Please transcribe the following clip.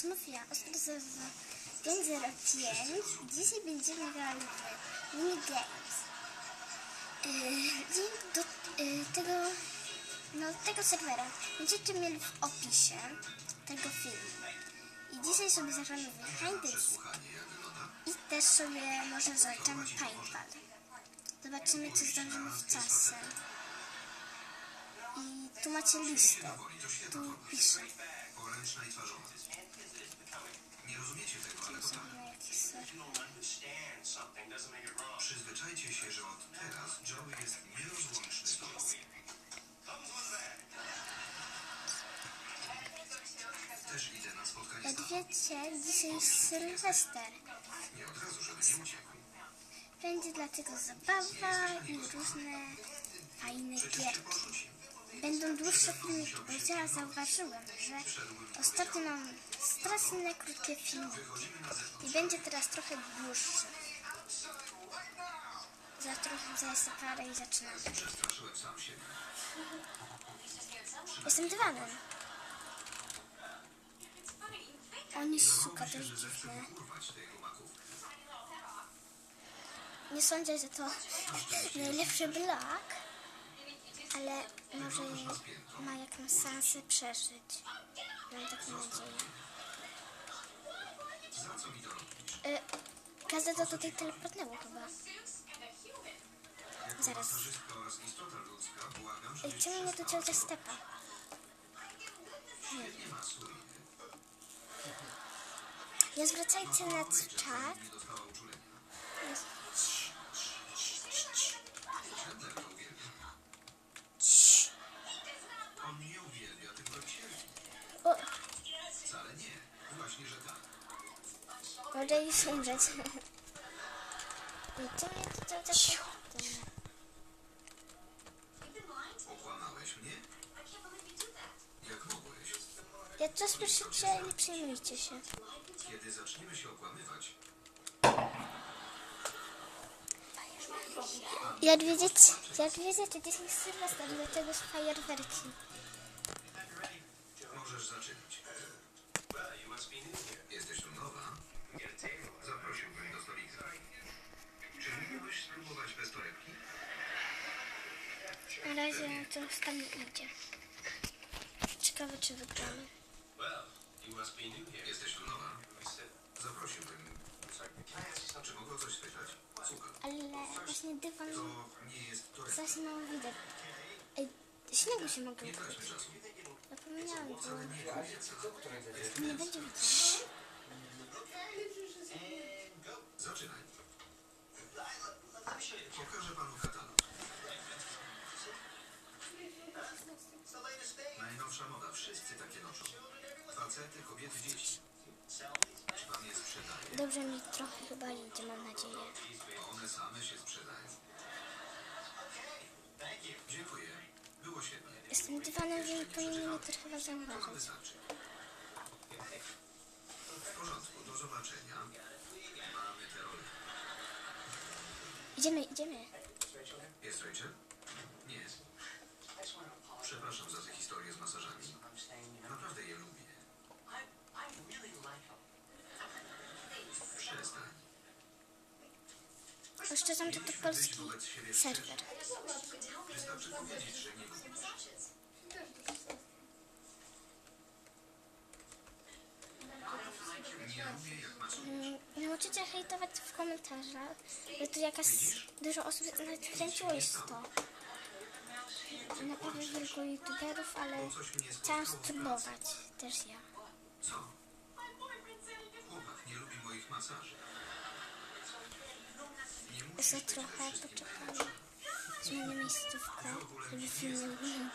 Znów ja, Oskar 505. Dzisiaj będziemy grali w minigames. Yy, link do yy, tego, no, tego serwera będziecie mieli w opisie tego filmu. I dzisiaj sobie zagramy w Seek. I też sobie może zaczniemy Paintball. Zobaczymy, czy zdążymy w czasie. I tu macie listę. Tu piszę. Poręczna i twarzowa. Nie rozumiecie tego, ale to tak. Przyzwyczajcie się, że od teraz Joey jest nierozłączny z tobą. Też idę na spotkanie Jak wiecie, dzisiaj jest Sylwester. Nie od razu, żeby nie uciekł. Będzie dlatego zabawa i różne fajne gierki. Będą dłuższe filmiki, bo ja zauważyłem, że ostatnio mam strasznie krótkie filmiki. I będzie teraz trochę dłuższy. Za trochę zaję parę i zaczynam. Przestraszyłem sam siebie. Jestem dywanem. Oni suka, to jest dziwne. Nie sądzę, że to najlepszy blog, ale może ma jakąś szansę przeżyć. Mam taką nadzieję. Y, Gazeta tutaj teleportnęło chyba. Zaraz. żebyś czemu mnie tu ciągle stepa? Świetnie masuj. Nie zwracajcie na czat. Nie dostała uczulenia. Jest- Chandler to uwielbia. On nie uwielbia, tylko cierpi. O, Wcale nie. Właśnie, że tak. Może już umrzeć. Ej, czemu mnie tu cały czas? Okłamałeś mnie? Jak mogłeś? Ja to słyszycie, nie przejmujcie się. Kiedy zaczniemy się okłamywać, Jak wiedzieć, jak wiedzieć, dzisiaj jest Sylwester, dlatego są fajerwerki. możesz zaczynać. Jesteś tu nowa? Zaprosiłbym do stolika. Czy mógłbyś spróbować bez torebki? Na razie to tam idzie. Ciekawe, czy wygramy. Jesteś tu nowa? Zaprosiłbym. Czy mogę coś? Słucham. Ale właśnie dywan To nie zaś mało widać. Ej, śniegu się mogę Nie traćmy czasu. Zapomniałam, nie nie będzie widać. Moda. Wszyscy takie noszą. Facety, kobiety, dzieci. Czy pan je sprzedaje? Dobrze mi trochę chyba idzie, mam nadzieję. One same się sprzedają. Dziękuję. Było świetnie. Jestem dywanem, więc powinien to chyba zauważyć. W porządku. Do zobaczenia. Mamy te role. Idziemy, idziemy. Jest Rachel? Nie. Przepraszam za tę historię z masażami. Naprawdę je lubię. Przestań. Oszczędzam to pod polski serwer. Wystarczy powiedzieć, że nie lubisz. Masujesz. Mm, Nauczycie hejtować w komentarzach, że tu jakaś dużo osób nawet kręciło już to. Naprawdę wielu youtuberów, ale chciałam spróbować. Też ja. Co? Chłopak nie lubi moich masaży. Jeszcze trochę poczekamy. Zmienię miejscówkę, żeby film nie.